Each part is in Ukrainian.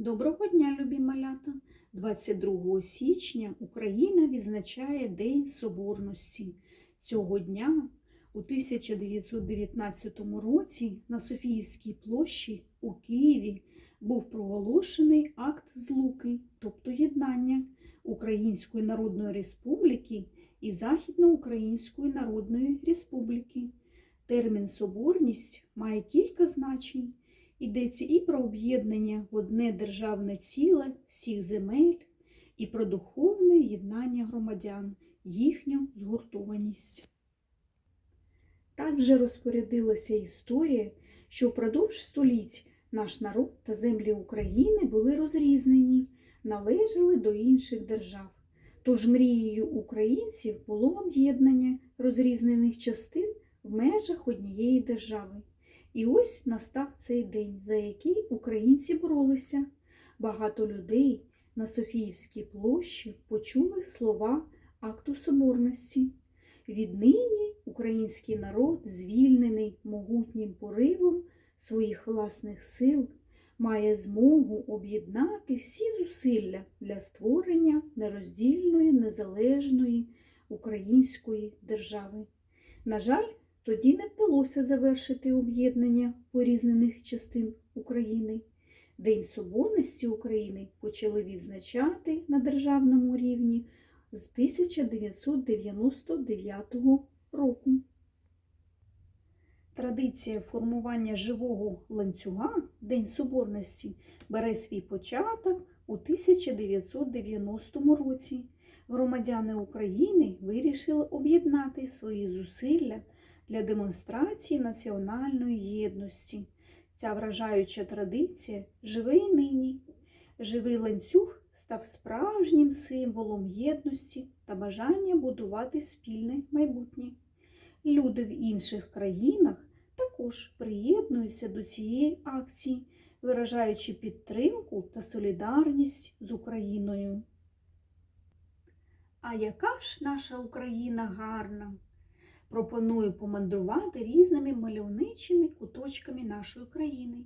Доброго дня, любі малята! 22 січня Україна відзначає День Соборності. Цього дня у 1919 році на Софіївській площі у Києві був проголошений акт злуки, тобто єднання Української Народної Республіки і Західноукраїнської Народної Республіки. Термін соборність має кілька значень. Йдеться і про об'єднання в одне державне ціле всіх земель, і про духовне єднання громадян, їхню згуртованість. Так вже розпорядилася історія, що впродовж століть наш народ та землі України були розрізнені, належали до інших держав. Тож мрією українців було об'єднання розрізнених частин в межах однієї держави. І ось настав цей день, за який українці боролися. Багато людей на Софіївській площі почули слова акту соборності. Віднині український народ, звільнений могутнім поривом своїх власних сил, має змогу об'єднати всі зусилля для створення нероздільної, незалежної української держави. На жаль, тоді не вдалося завершити об'єднання порізнених частин України. День Соборності України почали відзначати на державному рівні з 1999 року. Традиція формування живого ланцюга День Соборності бере свій початок у 1990 році. Громадяни України вирішили об'єднати свої зусилля для демонстрації національної єдності. Ця вражаюча традиція живе і нині. Живий ланцюг став справжнім символом єдності та бажання будувати спільне майбутнє. Люди в інших країнах також приєднуються до цієї акції, виражаючи підтримку та солідарність з Україною. А яка ж наша Україна гарна! Пропоную помандрувати різними мальовничими куточками нашої країни.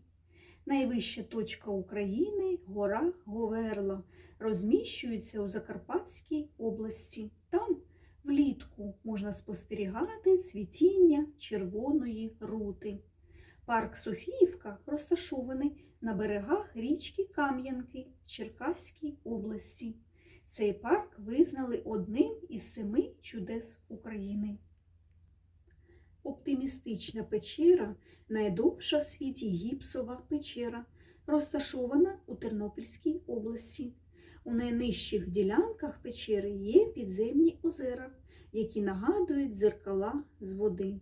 Найвища точка України гора Говерла, розміщується у Закарпатській області. Там влітку можна спостерігати цвітіння червоної рути. Парк Софіївка розташований на берегах річки Кам'янки в Черкаській області. Цей парк визнали одним із семи чудес України. Оптимістична печера найдовша в світі гіпсова печера, розташована у Тернопільській області. У найнижчих ділянках печери є підземні озера, які нагадують дзеркала з води.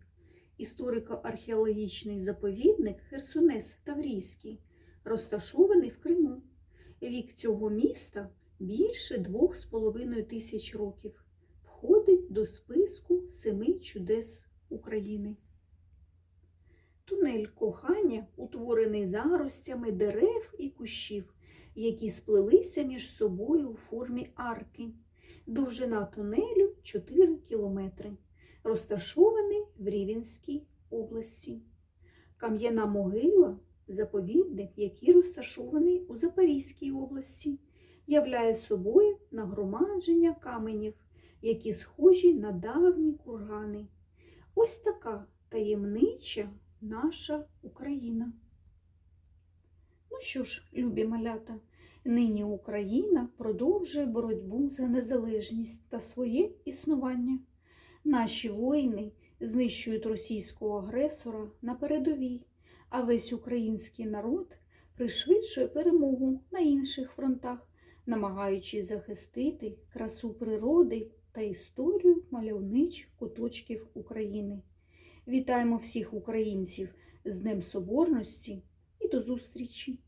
Історико-археологічний заповідник Херсонес Таврійський розташований в Криму. Вік цього міста більше двох з половиною тисяч років. Входить до списку семи чудес України. Тунель кохання утворений заростями дерев і кущів, які сплелися між собою у формі арки. Довжина тунелю 4 кілометри, розташований в Рівенській області. Кам'яна могила заповідник, який розташований у Запорізькій області, являє собою нагромадження каменів, які схожі на давні кургани. Ось така таємнича наша Україна. Ну що ж, любі малята, нині Україна продовжує боротьбу за незалежність та своє існування. Наші воїни знищують російського агресора на передовій, а весь український народ пришвидшує перемогу на інших фронтах, намагаючись захистити красу природи та історію мальовничих куточків України. Вітаємо всіх українців з Днем Соборності і до зустрічі!